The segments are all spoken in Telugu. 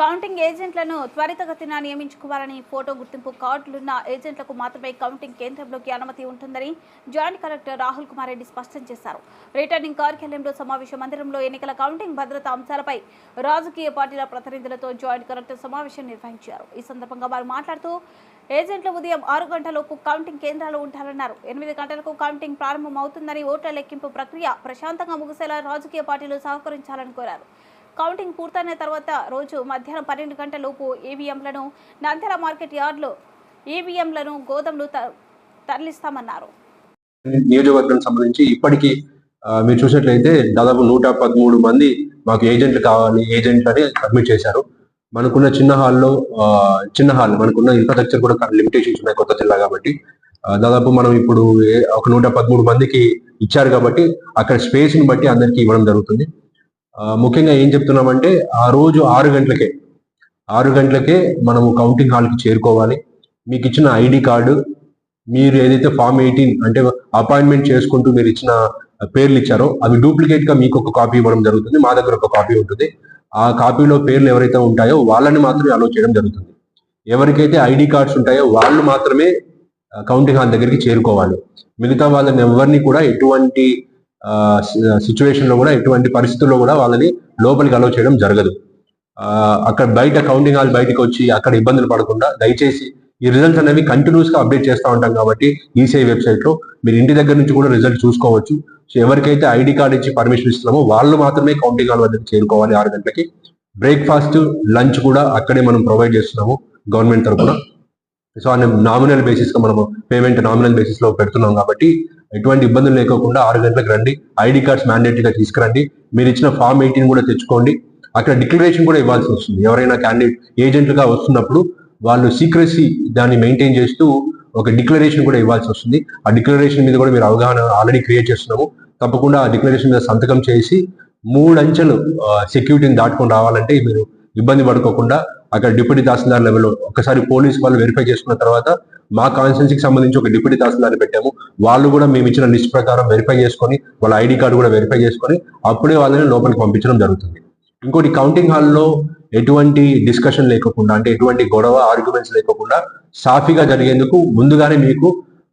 కౌంటింగ్ ఏజెంట్లను త్వరితగతిన నియమించుకోవాలని ఫోటో గుర్తింపు కార్డులున్న ఏజెంట్లకు మాత్రమే కౌంటింగ్ కేంద్రంలోకి అనుమతి ఉంటుందని జాయింట్ కలెక్టర్ రాహుల్ కుమార్ రెడ్డి స్పష్టం చేశారు. రిటర్నింగ్ కార్యాలయంలో సమావేశ మందిరంలో ఎన్నికల కౌంటింగ్ భద్రతా అంశాలపై రాజకీయ పార్టీల ప్రతినిధులతో జాయింట్ కలెక్టర్ సమావేశం నిర్వహించారు. ఈ సందర్భంగా వారు మాట్లాడుతూ ఏజెంట్లు ఉదయం ఆరు గంటలలోపు కౌంటింగ్ కేంద్రాలు ఉంటారన్నారు. ఎనిమిది గంటలకు కౌంటింగ్ ప్రారంభం అవుతుందని ఓట్ల లెక్కింపు ప్రక్రియ ప్రశాంతంగా ముగిసేలా రాజకీయ పార్టీలు సహకరించాలని కోరారు. కౌంటింగ్ పూర్తయిన తర్వాత రోజు మధ్యాహ్నం పన్నెండు గంటలలోపు ఈవీఎంలను నంద్యాల మార్కెట్ యార్డ్లో ఈవీఎంలను గోదాములు త- తరలిస్తామన్నారు. నియోజకవర్గం సంబంధించి ఇప్పటికీ మీరు చూసినట్లయితే దాదాపు నూట పదమూడు మంది మాకు ఏజెంట్లు కావాలి ఏజెంట్లు అని సబ్మిట్ చేశారు. మనకున్న చిన్న హాల్లో చిన్న హాల్ మనకున్న ఇన్ఫ్రాస్ట్రక్చర్ కూడా లిమిటేషన్స్ ఉన్నాయి కొత్త జిల్లా కాబట్టి. దాదాపు మనం ఇప్పుడు ఒక నూట పదమూడు మందికి ఇచ్చారు కాబట్టి అక్కడ స్పేస్ని బట్టి అందరికీ ఇవ్వడం జరుగుతుంది. ముఖ్యంగా ఏం చెప్తున్నామంటే ఆ రోజు ఆరు గంటలకే ఆరు గంటలకే మనము కౌంటింగ్ హాల్కి చేరుకోవాలి. మీకు ఇచ్చిన ఐడి కార్డు మీరు ఏదైతే ఫామ్ ఎయిటీన్ అంటే అపాయింట్మెంట్ చేసుకుంటూ మీరు ఇచ్చిన పేర్లు ఇచ్చారో అవి డూప్లికేట్గా మీకు ఒక కాపీ ఇవ్వడం జరుగుతుంది. మా దగ్గర ఒక కాపీ ఉంటుంది. ఆ కాపీలో పేర్లు ఎవరైతే ఉంటాయో వాళ్ళని మాత్రమే అలో చేయడం జరుగుతుంది. ఎవరికైతే ఐడి కార్డ్స్ ఉంటాయో వాళ్ళు మాత్రమే కౌంటింగ్ హాల్ దగ్గరికి చేరుకోవాలి. మిగతా వాళ్ళని ఎవరిని కూడా ఎటువంటి సిచ్యువేషన్లో కూడా ఎటువంటి పరిస్థితుల్లో కూడా వాళ్ళని లోపలికి అలో చేయడం జరగదు. అక్కడ బయట కౌంటింగ్ హాల్ బయటకు వచ్చి అక్కడ ఇబ్బందులు పడకుండా దయచేసి ఈ రిజల్ట్స్ అనేవి కంటిన్యూస్గా అప్డేట్ చేస్తూ ఉంటాం కాబట్టి ఈసీఐ వెబ్సైట్లో మీరు ఇంటి దగ్గర నుంచి కూడా రిజల్ట్ చూసుకోవచ్చు. సో ఎవరికైతే ఐడి కార్డ్ ఇచ్చి పర్మిషన్ ఇస్తున్నామో వాళ్ళు మాత్రమే కౌంటింగ్ హాల్ వద్దకు చేరుకోవాలి ఆరు గంటలకి. బ్రేక్ఫాస్ట్ లంచ్ కూడా అక్కడే మనం ప్రొవైడ్ చేస్తున్నాము గవర్నమెంట్ తరఫున సో అనే నామినల్ బేసిస్గా మనము పేమెంట్ నామినల్ బేసిస్లో పెడుతున్నాం కాబట్టి ఎటువంటి ఇబ్బందులు లేకోకుండా ఆరు గంటలకు రండి. ఐడి కార్డ్స్ మ్యాండేటరీగా తీసుకురండి. మీరు ఇచ్చిన ఫామ్ ఎయిటీన్ కూడా తెచ్చుకోండి. అక్కడ డిక్లరేషన్ కూడా ఇవ్వాల్సి వస్తుంది. ఎవరైనా క్యాండిడేట్ ఏజెంట్లుగా వస్తున్నప్పుడు వాళ్ళు సీక్రసీ దాన్ని మెయింటైన్ చేస్తూ ఒక డిక్లరేషన్ కూడా ఇవ్వాల్సి వస్తుంది. ఆ డిక్లరేషన్ మీద కూడా మీరు అవగాహన ఆల్రెడీ క్రియేట్ చేస్తున్నాము. తప్పకుండా ఆ డిక్లరేషన్ మీద సంతకం చేసి మూడు అంచెలు సెక్యూరిటీని దాటుకొని రావాలంటే మీరు ఇబ్బంది పడుకోకుండా అక్కడ డిప్యూటీ తహసీల్దార్ లెవెల్లో ఒకసారి పోలీస్ వాళ్ళు వెరిఫై చేసుకున్న తర్వాత మా కాన్స్టిట్యున్సీకి సంబంధించి ఒక డిప్యూటీ తహసీల్దార్ పెట్టాము. వాళ్ళు కూడా మేము ఇచ్చిన లిస్ట్ ప్రకారం వెరిఫై చేసుకొని వాళ్ళ ఐడి కార్డు కూడా వెరిఫై చేసుకొని అప్పుడే వాళ్ళని లోపలికి పంపించడం జరుగుతుంది. ఇంకోటి కౌంటింగ్ హాల్లో ఎటువంటి డిస్కషన్ లేకుండా అంటే ఎటువంటి గొడవ ఆర్గ్యుమెంట్స్ లేకుండా సాఫీగా జరిగేందుకు ముందుగానే మీకు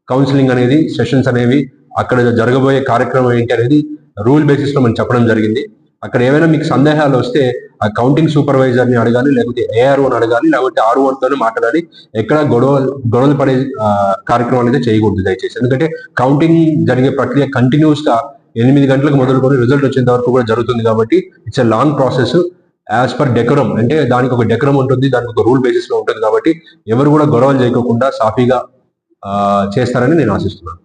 కౌన్సిలింగ్ అనేది సెషన్స్ అనేవి అక్కడ జరగబోయే కార్యక్రమం ఏంటి అనేది రూల్ బేసిస్లో మనం చెప్పడం జరిగింది. అక్కడ ఏమైనా మీకు సందేహాలు వస్తే ఆ కౌంటింగ్ సూపర్వైజర్ని అడగాలి లేకపోతే ఏఆర్ఓ ని అడగాలి లేకపోతే ఆర్ఓ తోనే మాట్లాడాలి. ఎక్కడ గొడవ గొడవలు పడే కార్యక్రమాలు కార్యక్రమం అనేది చేయకూడదు దయచేసి. ఎందుకంటే కౌంటింగ్ జరిగే ప్రక్రియ కంటిన్యూస్గా ఎనిమిది గంటలకు మొదలుకొని రిజల్ట్ వచ్చేంత వరకు కూడా జరుగుతుంది కాబట్టి it's a long process as per decorum అంటే దానికి ఒక డెకరం ఉంటుంది దానికి ఒక రూల్ బేసిస్లో ఉంటుంది కాబట్టి ఎవరు కూడా గొడవలు చేయకోకుండా సాఫీగా చేస్తారని నేను ఆశిస్తున్నాను.